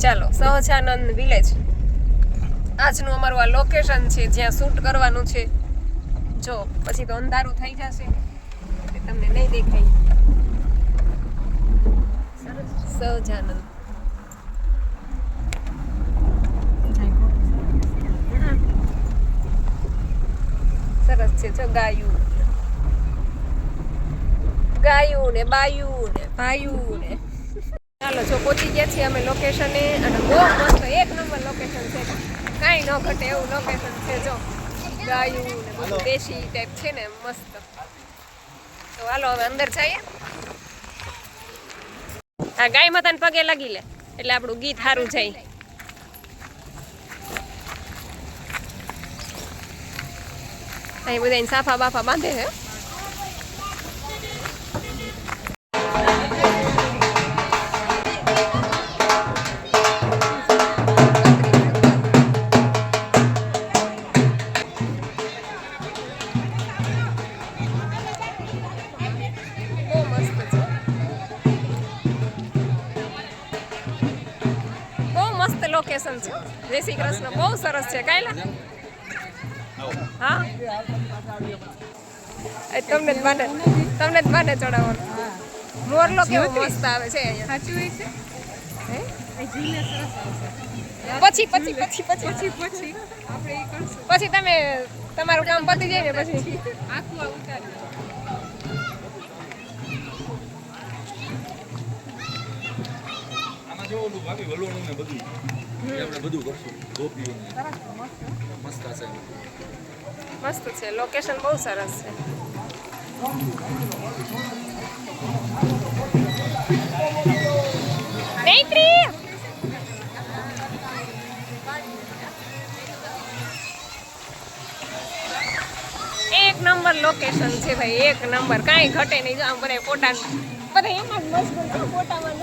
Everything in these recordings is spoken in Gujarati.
ચાલો, સહજાનંદ વિલેજ આજનું અમારું આ લોકેશન છે, જ્યાં શૂટ કરવાનું છે. જો, પછી તો અંધારું થઈ જશે. તમને નહીં દેખાય. સહજાનંદ. સરસ છે, જો ગાયું. ગાયું ને બાયું ને ભાયું ને જો પહોંચી ગયા છીએ અમે લોકેશને અને બહુ મસ્ત એક નંબર લોકેશન છે. કાંઈ ન ઘટે એવું લોકેશન છે જો. ગાયું ને બધું દેશી ટાઈપ છે ને મસ્ત. તો હાલો હવે અંદર જઈએ. આ ગાય માતાને પગે લાગી લે. એટલે આપણું ગીત સારું જાય. અહીં બધા સાફા બાફા બાંધે છે. છે. કાયલા? હા? તમને જ બાને તમને જ બાને ચડાવવાનું. મોરલો કેવો મસ્ત આવે છે અહીંયા. સાચું હોય છે? હે? એ જીને સરસ આવશે પછી પછી પછી પછી. પછી પછી. આપણે એ કરશું. પછી તમે તમારું કામ પતી જાય ને પછી. આખું આ ઉતારી આમાં જો ઓલું ભાભી વલોણું ને બધું. એ આપણે બધું કરશું. ગોપીઓ મસ્ત હશે મસ્ત છે. લોકેશન બહુ સરસ છે. એક નંબર લોકેશન છે ભાઈ એક નંબર. કાંઈ ઘટે નહીં. જો આમ બધા ફોટા બધા એમાં જ મશગુલ ફોટામાં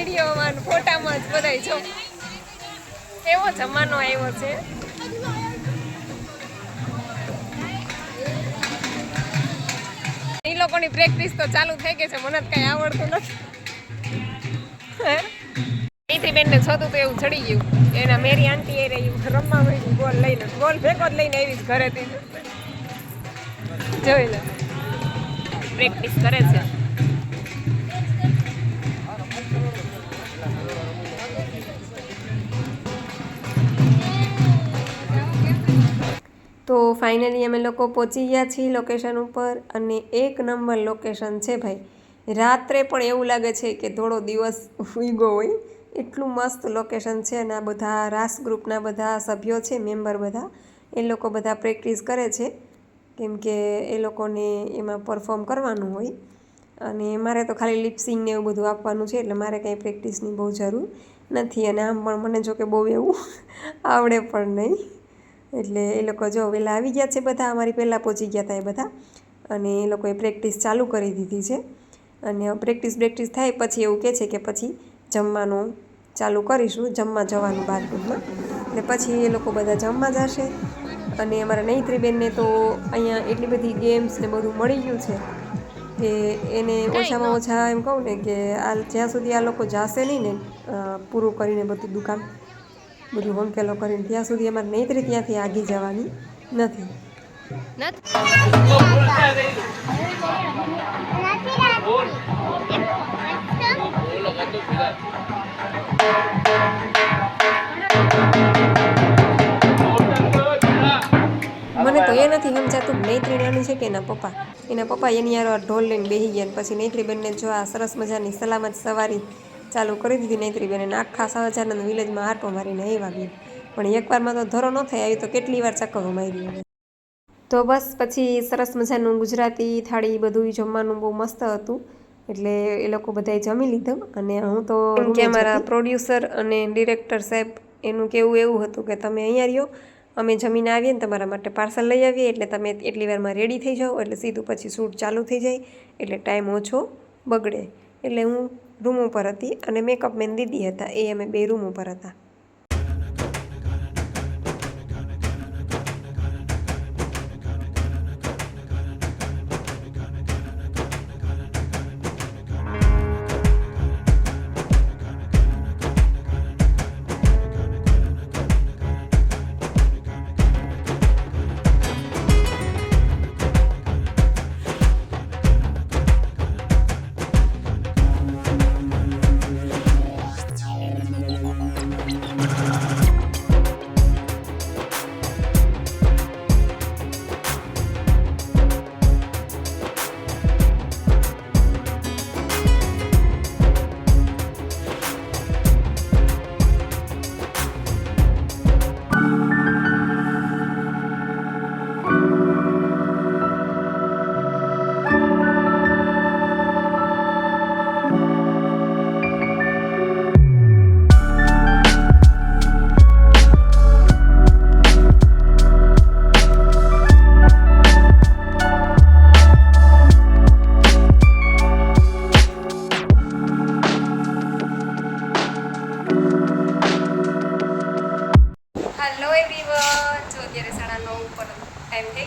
વિડીયોમાં ફોટામાં જ બધાય છો એવો જમાનો આવ્યો છે. એ લોકોની પ્રેક્ટિસ તો ચાલુ થઈ ગઈ છે, મને જ કઈ આવડતું નથી. બેન બેનને છતું તો એવું ચડી ગયું. એના મેરી આંટી એ રહી રમવા માંડી બોલ લઈને બોલ ભેગો જ લઈને આવી ઘરેથી. જોઈ લે. પ્રેક્ટિસ કરે છે. તો ફાઇનલી અમે લોકો પહોંચી ગયા છીએ લોકેશન ઉપર અને એક નંબર લોકેશન છે ભાઈ. રાત્રે પણ એવું લાગે છે કે થોડો દિવસ ઉગો હોય. એટલું મસ્ત લોકેશન છે અને આ બધા રાસ ગ્રુપના બધા સભ્યો છે મેમ્બર બધા, એ લોકો બધા પ્રેક્ટિસ કરે છે. કેમ કે એ લોકોને એમાં પરફોર્મ કરવાનું હોય. અને મારે તો ખાલી લિપસિંગ ને એવું બધું આપવાનું છે, એટલે મારે કંઈ પ્રેક્ટિસની બહુ જરૂર નથી. અને આમ પણ મને જો કે બહુ એવું આવડે પણ નહીં. એટલે એ લોકો જો વહેલા આવી ગયા છે બધા અમારી પહેલાં પહોંચી ગયા હતા એ બધા. અને એ લોકોએ પ્રેક્ટિસ ચાલુ કરી દીધી છે. અને પ્રેક્ટિસ પ્રેક્ટિસ થાય પછી એવું કહે છે કે પછી જમવાનું ચાલુ કરીશું જમવા જવાનું બાથરૂમમાં એટલે પછી એ લોકો બધા જમવા જશે. અને અમારા નૈત્રીબેનને તો અહીંયા એટલી બધી ગેમ્સ ને બધું મળી ગયું છે કે એને ઓછામાં ઓછા એમ કહું ને કે આ જ્યાં સુધી આ લોકો જાશે નહીં ને પૂરું કરીને બધું દુકાન બધું હોંકેલો કરીને ત્યાં સુધી અમારે નૈત્રી ત્યાંથી આગી જવાની નથી. મને તો એ નથી સમજાતું નૈત્રી નાની છે કે એના પપ્પા. એના પપ્પા એની યાર ઢોલ લઈને બેસી ગયા પછી નૈત્રીબેનને જો આ સરસ મજાની સલામત સવારી ચાલુ કરી દીધી નૈત્રીબેન. અને આખા સહજાનંદ વિલેજમાં આટો મારીને આવ્યા ગઈ પણ એકવારમાં તો ધરો ન થાય આવી તો કેટલી વાર ચક્કરો મારી તો બસ પછી સરસ મજાનું ગુજરાતી થાળી બધું જમવાનું બહુ મસ્ત હતું. એટલે એ લોકો બધાએ જમી લીધું અને હું તો કે અમારા પ્રોડ્યુસર અને ડિરેક્ટર સાહેબ એનું કેવું એવું હતું કે તમે અહીંયા રહ્યો અમે જમીને આવીએ ને તમારા માટે પાર્સલ લઈ આવીએ એટલે તમે એટલી વારમાં રેડી થઈ જાઓ એટલે સીધું પછી શૂટ ચાલુ થઈ જાય એટલે ટાઈમ ઓછો બગડે. એટલે હું રૂમ ઉપર હતી અને મેકઅપ મેન દીદી હતા. એ અમે બે રૂમ ઉપર હતા.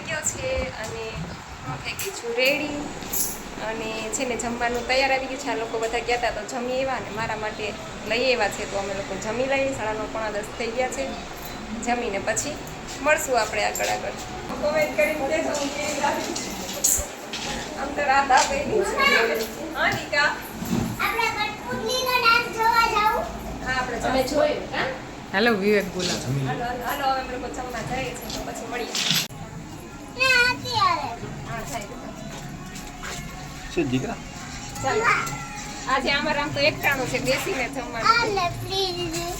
ગયો છે અને થઈ ગઈ છું રેડી. અને છે ને જમવાનું તૈયાર આવી ગયું છે. આ લોકો બધા ગયા હતા તો જમી એવા ને મારા માટે લઈ એવા છે. તો અમે લોકો જમી લઈએ. શાળાનો પણ પોણા દસ થઈ ગયા છે. જમીને પછી મળશું આપણે આગળ આગળ. કોમેન્ટ કરી દેજો હું કેવી હા આપણે કટપુતલીનો ડાન્સ જોવા હેલો વિવેક ગુલા હાલો હાલો અમે લોકો જમવા જઈએ છીએ. છે દીકરા? આજે અમારે આમ તો એકટાણું છે બેસીને જમવાનું.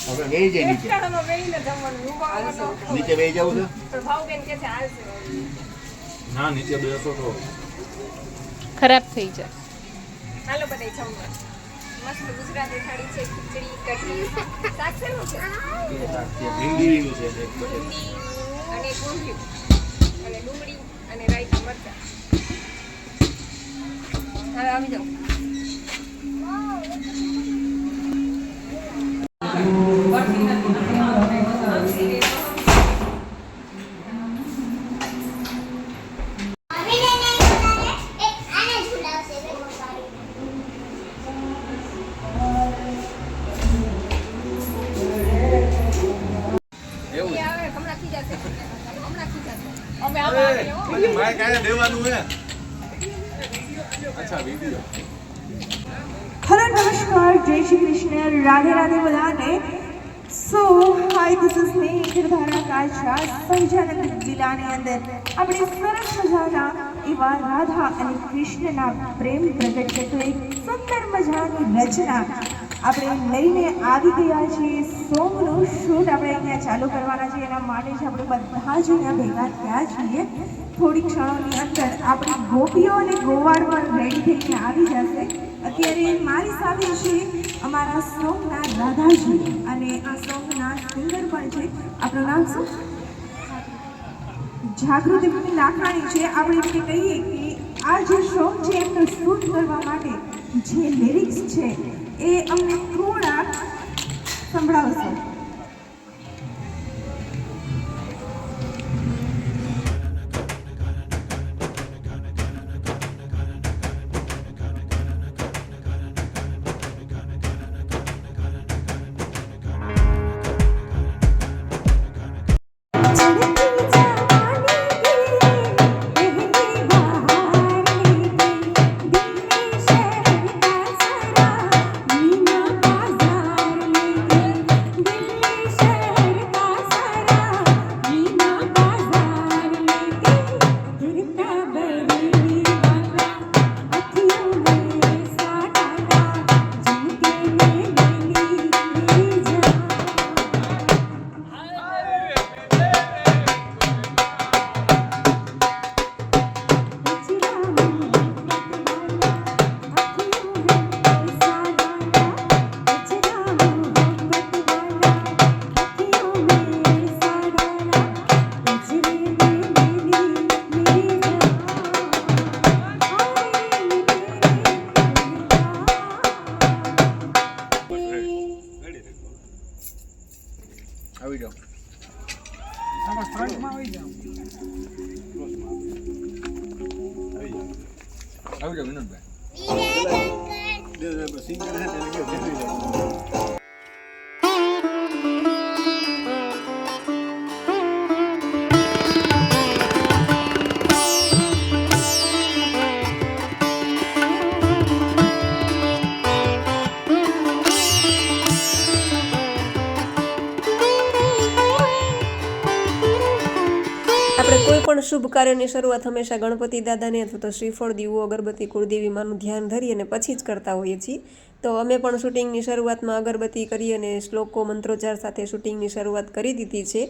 હવે જાય નીચે. બેસીને જમવાનું તો. નીચે બેસી જવું છે? પણ ભાવબેન કે છે હાલશે ના નીચે બેસો તો. ખરાબ થઈ જાય. હાલો બધા જમવા. મસ્ત ગુજરાતી થાળી છે ખીચડી કઢી. શાક શેનું છે ભીંડીનું છે એક ડુંગળી અને ગુંડિયું અને ડુંગળી અને રાયતા મરચાં. હવે આવી જાઓ હમણાં એ આવે હમણાં હમણાં અમે અરે, આવા દેવાનું હે? હેલો નમસ્કાર. જય શ્રી કૃષ્ણ. રાધે રાધે બધાને. સો હાય ધીસ ઇઝ મી ગિરધારા કાચા સહજાનંદ જિલ્લાની અંદર. આપણે સરસ મજાના એવા રાધા અને કૃષ્ણના પ્રેમ પ્રગટ થતો એક સુંદર મજાની રચના આપણે લઈને આવી ગયા છીએ. સોંગનું શૂટ આપણે અહીંયા ચાલુ કરવાના છીએ. એના માટે જ આપણે બધા જ અહીંયા ભેગા થયા છીએ. થોડી ક્ષણોની અંદર આપણી ગોપીઓ અને ગોવાળ પણ રેડી થઈને આવી જશે. અત્યારે મારી સાથે છે અમારા સોંગના રાધાજી અને આ સોંગના સિંગર પણ છે. આપણું નામ શું? જાગૃતિ લાખાણી છે. આપણે એમને કહીએ કે આ જે સોંગ છે એમને શૂટ કરવા માટે જે લિરિક્સ છે એ અમને થોડાક સંભળાવશે. આવી જાઓ વિનોદભાઈ આપણે શુભ કાર્યની શરૂઆત હંમેશા ગણપતિ દાદાને અથવા તો શ્રીફળ દીવો અગરબત્તી કુળદેવીમાંનું ધ્યાન ધરી અને પછી જ કરતા હોઈએ છીએ. તો અમે પણ શૂટિંગની શરૂઆતમાં અગરબત્તી કરી અને શ્લોકો મંત્રોચ્ચાર સાથે શૂટિંગની શરૂઆત કરી દીધી છે.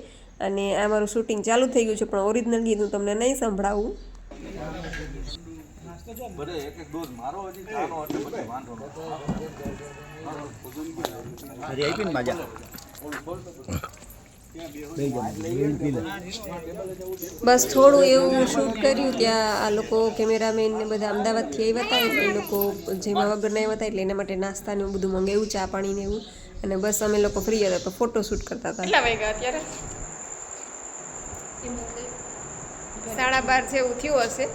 અને આ મારું શૂટિંગ ચાલુ થઈ ગયું છે પણ ઓરિજિનલ ગીત હું તમને નહીં સંભળાવું. બધે એક એક ડોઝ મારો હજી ચાનો એટલે પછી વાંધો હજી આપી ને માજા. બસ થોડું એવું શૂટ કર્યું, ત્યાં આ લોકો કેમેરામેન ને બધા અમદાવાદથી આવ્યા હતા, એટલે એ લોકો જેમાં વગર આવ્યા હતા, એટલે એના માટે નાસ્તા ને બધું મંગાવ્યું, ચા પાણી ને એવું. અને બસ અમે લોકો ફ્રી હતા, તો ફોટો શૂટ કરતા હતા. અત્યારે? સાડા બાર જેવું થયું હશે.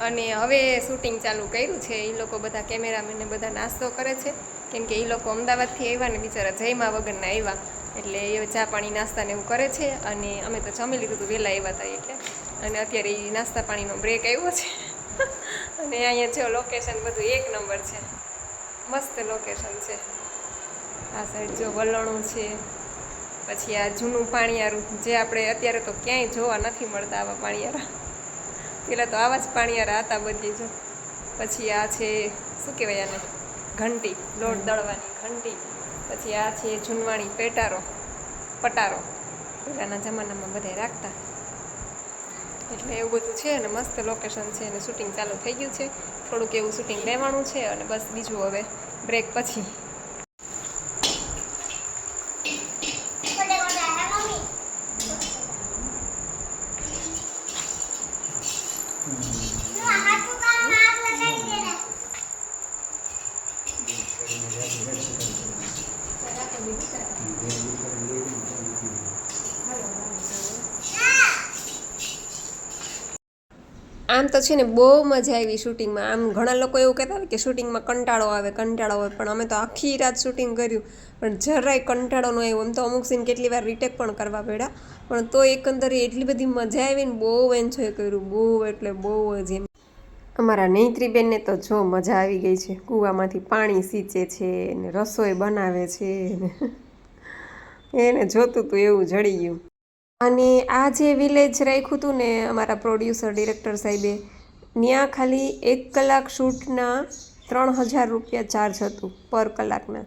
અને હવે શૂટિંગ ચાલુ કર્યું છે. એ લોકો બધા કેમેરામેનને બધા નાસ્તો કરે છે. કેમ કે એ લોકો અમદાવાદથી આવ્યા ને બિચારા જયમાં વગરના આવ્યા. એટલે એ ચા પાણી નાસ્તાને એવું કરે છે અને અમે તો જમી લીધું હતું વહેલા આવ્યા હતા એટલે. અને અત્યારે એ નાસ્તા પાણીનો બ્રેક આવ્યો છે. અને અહીંયા જો લોકેશન બધું એક નંબર છે. મસ્ત લોકેશન છે. આ સાઈડ જો વલણું છે. પછી આ જૂનું પાણીયારું, જે આપણે અત્યારે તો ક્યાંય જોવા નથી મળતા આવા પાણીયારા. પહેલાં તો આવા જ પાણીયારા હતા બધી જો. પછી આ છે, શું કહેવાય આને? ઘંટી, લોટ દળવાની ઘંટી. પછી આ છે જૂનવાણી પેટારો, પટારો. પહેલાંના જમાનામાં બધાય રાખતા. એટલે એવું બધું છે અને મસ્ત લોકેશન છે અને શૂટિંગ ચાલુ થઈ ગયું છે. થોડુંક એવું શૂટિંગ લેવાનું છે અને બસ બીજું હવે બ્રેક પછી ખોટે ખોટા હે મમ્મી તું આ હાથું કામમાં આગ લગાડી દે ને આમ તો છે ને બહુ મજા આવી શૂટિંગમાં. આમ ઘણા લોકો એવું કહેતા હોય કે શૂટિંગમાં કંટાળો આવે કંટાળો આવે પણ અમે તો આખી રાત શૂટિંગ કર્યું. પણ જરાય કંટાળો ન આવ્યો. આમ તો અમુક સીન કેટલી વાર રીટેક પણ કરવા પડ્યા. પણ તો એકંદરે એટલી બધી મજા આવી ને બહુ એન્જોય કર્યું. બહુ એટલે બહુ જ એમ અમારા નૈત્રીબેનને તો જો મજા આવી ગઈ છે. કૂવામાંથી પાણી સીંચે છે ને રસોઈ બનાવે છે એને જોતું હતું એવું જડી ગયું. અને આ જે વિલેજ રાખ્યું હતું ને અમારા પ્રોડ્યુસર ડિરેક્ટર સાહેબે ત્યાં ખાલી એક કલાક શૂટના ત્રણ હજાર રૂપિયા ચાર્જ હતું પર કલાકના.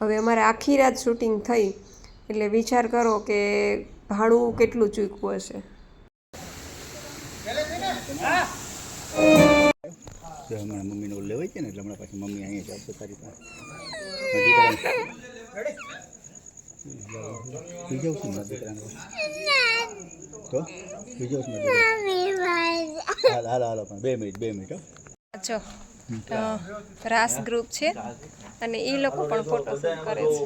હવે અમારે આખી રાત શૂટિંગ થઈ. એટલે વિચાર કરો કે ભાડું કેટલું ચૂકવું હશે. તો હમણાં મમ્મીને ઓલ લેવાય છે ને, એટલે હમણાં પાછી મમ્મી અહીંયા જ આવશે તારી પાસે. સુઈ જાઉં છું મારા દીકરાને. તો? સુઈ જાઉં છું હાલ હાલ પણ, બે મિનિટ બે મિનિટ, હો. રાસ ગ્રુપ છે. અને એ લોકો પણ ફોટો શૂટ કરે છે.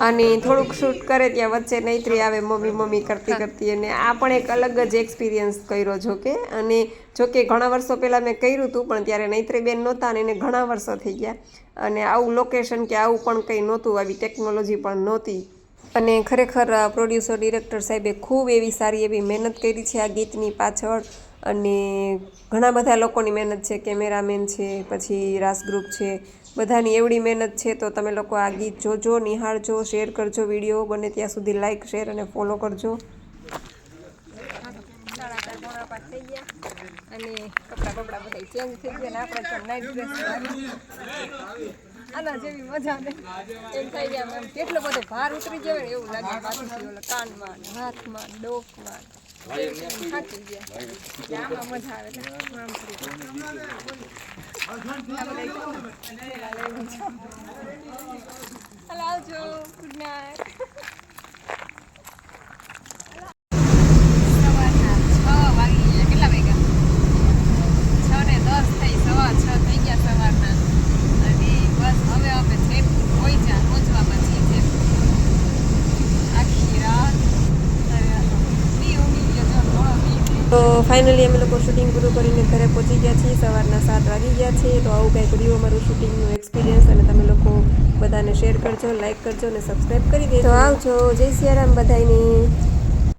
અને થોડુંક શૂટ કરે ત્યાં વચ્ચે નૈત્રી આવે મમ્મી મમ્મી કરતી કરતી. અને આ પણ એક અલગ જ એક્સપિરિયન્સ કર્યો જો કે. અને જો કે ઘણા વર્ષો પહેલાં મેં કર્યું હતું પણ ત્યારે નૈત્રીબેન નહોતા અને એને ઘણા વર્ષો થઈ ગયા. અને આવું લોકેશન કે આવું પણ કંઈ નહોતું આવી ટેકનોલોજી પણ નહોતી. અને ખરેખર પ્રોડ્યુસર ડિરેક્ટર સાહેબે ખૂબ એવી સારી એવી મહેનત કરી છે આ ગીતની પાછળ. અને ઘણા બધા લોકોની મહેનત છે, કેમેરામેન છે, પછી રાસ ગ્રુપ છે, બધાની એવડી મહેનત છે, તો તમે લોકો આ ગીત જોજો, નિહાળજો, શેર કરજો વીડિયો, બને ત્યાં સુધી લાઈક, શેર અને ફોલો કરજો. આના જેવી મજા ને એમ થઈ ગયા કેટલો બધો ભાર ઉતરી ગયો એવું લાગે કાનમાં હાથમાં ડોકમાં આવજો ગુડ નાઇટ સવારના છ વાગી ગયા કેટલા વાગ્યા છ ને દસ થઈ સવા છ થઈ ગયા સવારના અને બસ હવે અમે જયપુર પહોંચ્યા પહોંચવામાં છીએ જયપુર આખી રાત અરે બી ઊંઘી ગયો જો મોડો બી તો ફાઇનલી અમે લોકો શૂટિંગ પૂરું કરીને ઘરે પહોંચી ગયા છીએ. સવારના સાત વાગી ગયા છે. તો આવું કંઈક રહ્યું અમારું શૂટિંગનું એક્સપિરિયન્સ અને તમે લોકો બધાને શેર કરજો લાઈક કરજો અને સબસ્ક્રાઈબ કરી દેજો. આવજો. જય સિયારામ બધાની